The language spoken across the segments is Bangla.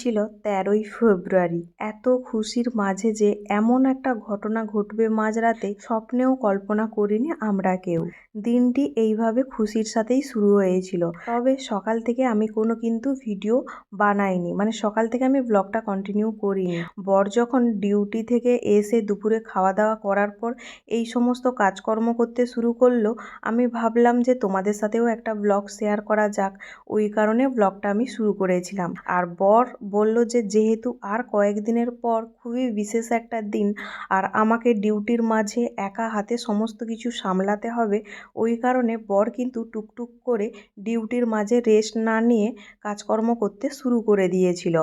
ছিল তেরোই ফেব্রুয়ারি। এত খুশির মাঝে যে এমন একটা ঘটনা ঘটবে মাঝরাতে, স্বপ্নেও কল্পনা করিনি আমরা কেউ। দিনটি এইভাবে খুশির সাথেই শুরু হয়েছিল। তবে সকাল থেকে আমি কোনো কিন্তু ভিডিও বানাইনি। মানে সকাল থেকে আমি ব্লগটা কন্টিনিউ করিনি। বর যখন ডিউটি থেকে এসে দুপুরে খাওয়া দাওয়া করার পর এই সমস্ত কাজকর্ম করতে শুরু করল, আমি ভাবলাম যে তোমাদের সাথেও একটা ব্লগ শেয়ার করা যাক। ওই কারণে ব্লগটা আমি শুরু করেছিলাম। আর বর বলল যে, যেহেতু আর কয়েকদিনের পর খুবই বিশেষ একটা দিন আর আমাকে ডিউটির মাঝে একা হাতে সমস্ত কিছু সামলাতে হবে, ওই কারণে বর কিন্তু টুকটুক করে ডিউটির মাঝে রেস্ট না নিয়ে কাজকর্ম করতে শুরু করে দিয়েছিল।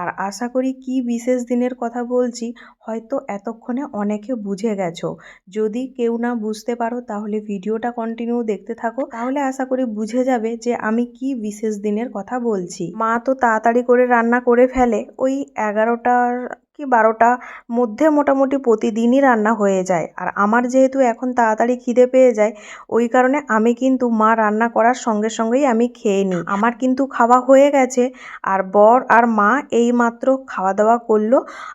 আর আশা করি কি বিশেষ দিনের কথা বলছি, হয়তো এতক্ষণে অনেকে বুঝে গেছো। যদি কেউ না বুঝতে পারো, তাহলে ভিডিওটা কন্টিনিউ দেখতে থাকো। তাহলে আশা করি বুঝে যাবে যে, আমি কি বিশেষ দিনের কথা বলছি। মা তো তাড়াতাড়ি করে রান্না করে ফেলে, ওই এগারোটার কি বারোটা মধ্যে মোটামুটি প্রতিদিনই রান্না হয়ে যায়। আর আমার যেহেতু এখন তাড়াতাড়ি খিদে পেয়ে যায়, ওই কারণে আমি কিন্তু মা রান্না করার সঙ্গে সঙ্গেই আমি খেয়ে নিই। আমার কিন্তু খাওয়া হয়ে গেছে, আর বর আর মা এই মাত্র খাওয়া দাওয়া করল।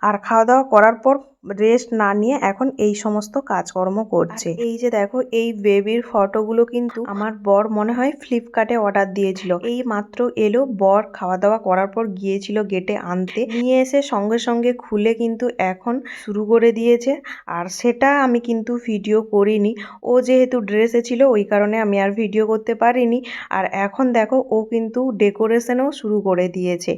আর খাওয়া দাওয়া করার পর রেস্ট না নিয়ে এখন এই সমস্ত কাজকর্ম করছে। এই যে দেখো এই বেবির ফটোগুলো কিন্তু আমার বর মনে হয় ফ্লিপকার্টে অর্ডার দিয়েছিল। এই মাত্র এলো বর খাওয়া দাওয়া করার পর গিয়েছিল গেটে আনতে। নিয়ে এসে সঙ্গে সঙ্গে খুলে কিন্তু এখন শুরু করে দিয়েছে। আর সেটা আমি কিন্তু ভিডিও করিনি। ও যেহেতু ড্রেসে ছিল ওই কারণে আমি আর ভিডিও করতে পারিনি। আর এখন দেখো ও কিন্তু ডেকোরেশনও শুরু করে দিয়েছে।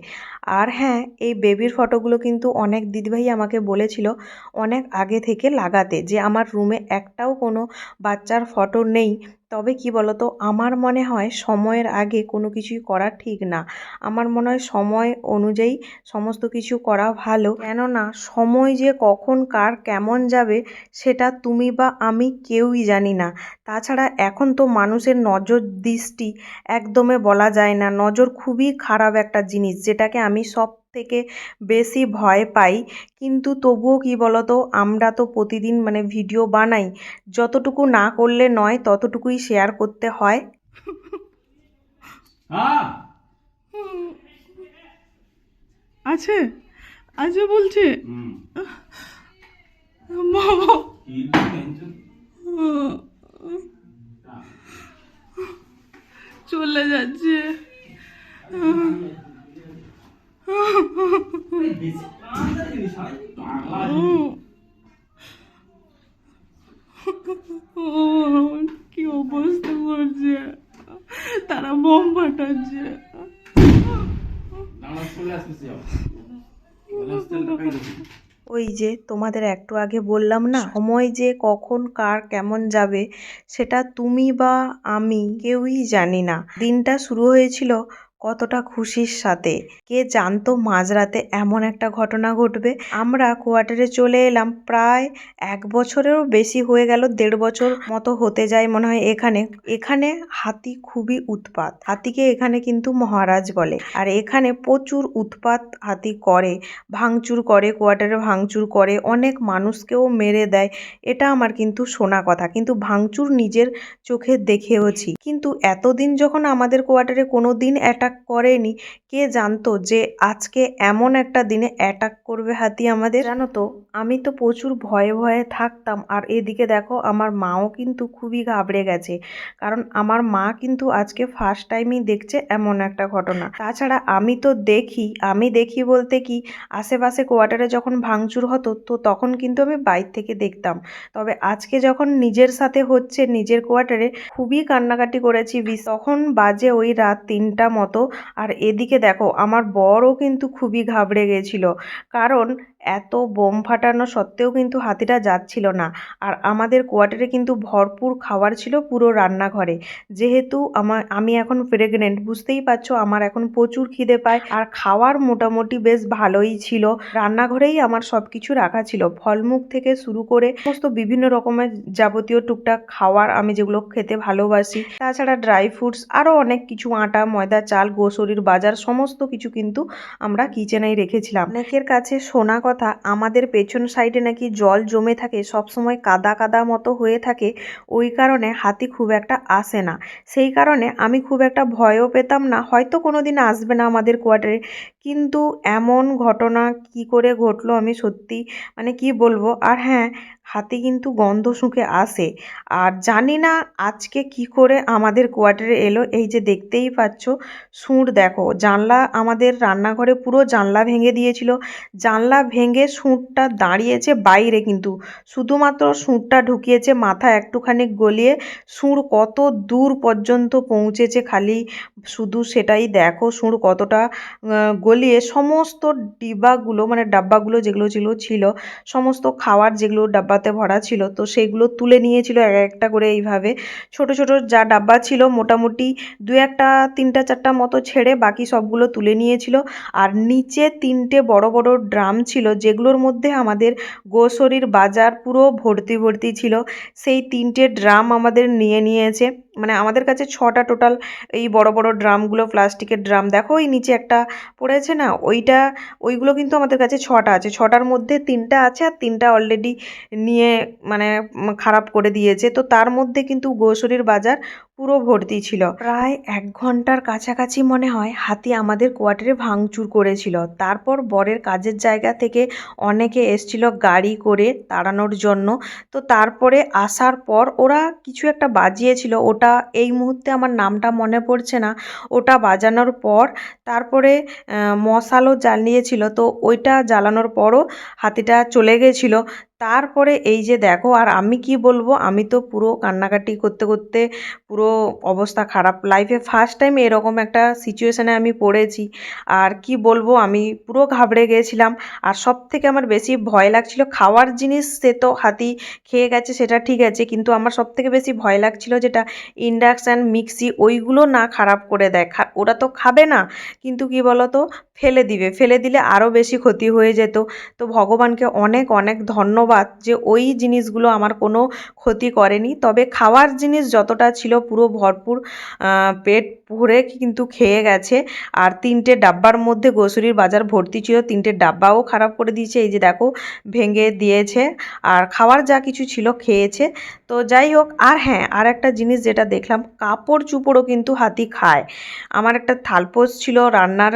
আর হ্যাঁ এই বেবির ফটোগুলো কিন্তু অনেক দিদিভাই আমাকে বলেছিল অনেক আগে থেকে লাগাতে যে আমার রুমে একটাও কোনো বাচ্চার ফটো নেই। তবে কি বলতো? আমার মনে হয় সময়ের আগে কোনো কিছুই করা ঠিক না। আমার মনে হয় সময় অনুযায়ী সমস্ত কিছু করা ভালো। কেননা সময় যে কখন কার কেমন যাবে সেটা তুমি বা আমি কেউই জানি না। তাছাড়া এখন তো মানুষের নজর দৃষ্টি একদমে বলা যায় না। নজর খুবই খারাপ একটা জিনিস যেটাকে আমি সব থেকে বেশি ভয় পাই। কিন্তু তবুও কি বলতো আমরা তো প্রতিদিন মানে ভিডিও বানাই। যতটুকু না করলে নয় ততটুকুই শেয়ার করতে হয়। আছে। আছে বলছে। বাবা কি টেনশন চলে যাচ্ছে বেশি কাঁদা জিনিস হয় পাগলা ও কি অবস্থা করছে তারা বোম ফাটাচ্ছে। ওই যে তোমাদের একটু আগে বললাম না সময় যে কখন কার কেমন যাবে সেটা তুমি বা আমি কেউই জানি না। দিনটা শুরু হয়েছিল কতটা খুশির সাথে। কে জানতো মাঝরাতে এমন একটা ঘটনা ঘটবে। আমরা কোয়ার্টারে চলে এলাম, প্রায় এক বছরেরও বেশি হয়ে গেল, দেড় বছর মতো হতে যায় মনে হয় এখানে। এখানে হাতি খুবই উৎপাত। হাতিকে এখানে কিন্তু মহারাজ বলে। আর এখানে প্রচুর উৎপাত হাতি করে, ভাঙচুর করে, কোয়ার্টারে ভাঙচুর করে। অনেক মানুষকেও মেরে দেয়। এটা আমার কিন্তু শোনা কথা। কিন্তু ভাঙচুর নিজের চোখে দেখেওছি। কিন্তু এতদিন যখন আমাদের কোয়ার্টারে কোনো দিন অ্যাটাক করেনি। কে জানতো যে আজকে এমন একটা দিনে অ্যাটাক করবে হাতি আমাদের? জানো তো, আমি তো প্রচুর ভয়ে ভয়ে থাকতাম। আর এদিকে দেখো, আমার মাও কিন্তু খুবই ঘাবড়ে গেছে। কারণ আমার মা কিন্তু আজকে ফার্স্ট টাইমই দেখছে এমন একটা ঘটনা। তাছাড়া আমি তো দেখি, আমি দেখি বলতে কি, আশেপাশে কোয়ার্টারে যখন ভাঙচুর হতো, তো তখন কিন্তু আমি বাইর থেকে দেখতাম। তবে আজকে যখন নিজের সাথে হচ্ছে, নিজের কোয়ার্টারে খুবই কান্নাকাটি করেছি। তখন বাজে ওই রাত তিনটা মতো। আর এদিকে দেখো আমার বরও কিন্তু খুবই ঘাবড়ে গেছিল। কারণ এত বোম ফাটানো সত্ত্বেও কিন্তু হাতিটা যাচ্ছিল না। আর আমাদের কোয়ার্টারে কিন্তু ভরপুর খাবার ছিল পুরো রান্নাঘরে। যেহেতু আমার আমি এখন প্রেগনেন্ট, বুঝতেই পারছ আমার এখন প্রচুর খিদে পায়। আর খাওয়ার মোটামুটি বেশ ভালোই ছিল। রান্নাঘরেই আমার সব কিছু রাখা ছিল। ফলমুখ থেকে শুরু করে সমস্ত বিভিন্ন রকমের যাবতীয় টুকটাক খাওয়ার আমি যেগুলো খেতে ভালোবাসি। তাছাড়া ড্রাই ফ্রুটস, আরও অনেক কিছু, আটা, ময়দা, চাল, গোসরির বাজার, সমস্ত কিছু কিন্তু আমরা কিচেনেই রেখেছিলাম। অনেকের কাছে শোনা কথা, আমাদের পেছন সাইডে নাকি জল জমে থাকে, সবসময় কাদা কাদা মতো হয়ে থাকে, ওই কারণে হাতি খুব একটা আসে না। সেই কারণে আমি খুব একটা ভয়ও পেতাম না। হয়তো কোনো দিন আসবে না আমাদের কোয়ার্টারে কিন্তু এমন ঘটনা কি করে ঘটলো আমি সত্যি মানে কি বলব? আর হ্যাঁ হাতি কিন্তু গন্ধ শুঁকে আসে। আর জানি না আজকে কি করে আমাদের কোয়ার্টারে এলো। এই যে দেখতেই পাচ্ছ সুঁড় দেখো, জানলা আমাদের রান্নাঘরে পুরো জানলা ভেঙে দিয়েছিল। জানলা ভেঙে সুঁড়টা দাঁড়িয়েছে বাইরে কিন্তু। শুধুমাত্র সুঁড়টা ঢুকিয়েছে মাথা একটুখানি গলিয়ে। সুঁড় কত দূর পর্যন্ত পৌঁছেছে খালি শুধু সেটাই দেখো সুঁড় কতটা গলিয়ে সমস্ত ডিবাগুলো মানে ডাব্বাগুলো যেগুলো যেগুলো ছিল, সমস্ত খাওয়ার যেগুলো ডাব্বাতে ভরা ছিল, তো সেগুলো তুলে নিয়েছিল এক একটা করে এইভাবে। ছোট ছোট যা ডাব্বা ছিল, মোটামুটি দু একটা, তিনটা, চারটা মতো ছেড়ে বাকি সবগুলো তুলে নিয়েছিল। আর নিচে তিনটে বড় বড় ড্রাম ছিল, যেগুলোর মধ্যে আমাদের গোশরীর বাজার পুরো ভর্তি ভর্তি ছিল। সেই তিনটে ড্রাম আমাদের নিয়ে নিয়েছে। মানে আমাদের কাছে ছটা টোটাল এই বড় বড় ড্রামগুলো, প্লাস্টিকের ড্রাম। দেখো ওই নিচে একটা পড়েছে না? ওইটা, ওইগুলো কিন্তু আমাদের কাছে ছটা আছে। ছটার মধ্যে তিনটা আছে আর তিনটা অলরেডি নিয়ে মানে খারাপ করে দিয়েছে। তো তার মধ্যে কিন্তু গোসরির বাজার পুরো ভর্তি ছিল। প্রায় এক ঘণ্টার কাছাকাছি মনে হয় হাতি আমাদের কোয়ার্টারে ভাঙচুর করেছিল। তারপর বরের কাজের জায়গা থেকে অনেকে এসছিল গাড়ি করে তাড়ানোর জন্য। তো তারপরে আসার পর ওরা কিছু একটা বাজিয়েছিল। ওটা এই মুহূর্তে আমার নামটা মনে পড়ছে না। ওটা বাজানোর পর তারপরে মশালও জ্বালিয়েছিল। তো ওইটা জ্বালানোর পরও হাতিটা চলে গেছিল। তারপরে এই যে দেখো, আর আমি কি বলব? আমি তো পুরো কান্নাকাটি করতে করতে পুরো অবস্থা খারাপ। লাইফে ফার্স্ট টাইম এরকম একটা সিচুয়েশানে আমি পড়েছি। আর কি বলব? আমি পুরো ঘাবড়ে গিয়েছিলাম আর সব থেকে আমার বেশি ভয় লাগছিল, খাওয়ার জিনিস সে তো হাতি খেয়ে গেছে, সেটা ঠিক আছে। কিন্তু আমার সব থেকে বেশি ভয় লাগছিল যেটা ইন্ডাকশান মিক্সি ওইগুলো না খারাপ করে দেয় ওরা তো খাবে না। কিন্তু কি বলতো? ফেলে দিবে। ফেলে দিলে আরও বেশি ক্ষতি হয়ে যেত। তো ভগবানকে অনেক অনেক ধন্যবাদ যে ওই জিনিসগুলো আমার কোনো ক্ষতি করেনি। তবে খাওয়ার জিনিস যতটা ছিল পুরো ভরপুর পেট ভরে কিন্তু খেয়ে গেছে। আর তিনটে ডাব্বার মধ্যে গোসুরির বাজার ভর্তি ছিল। তিনটে ডাব্বাও খারাপ করে দিয়েছে। এই যে দেখো, ভেঙে দিয়েছে। আর খাওয়ার যা কিছু ছিল খেয়েছে। তো যাই হোক, আর হ্যাঁ আর একটা জিনিস যেটা দেখলাম, কাপড় চুপড়ও কিন্তু হাতি খায়। আমার একটা থালপোস ছিল রান্নার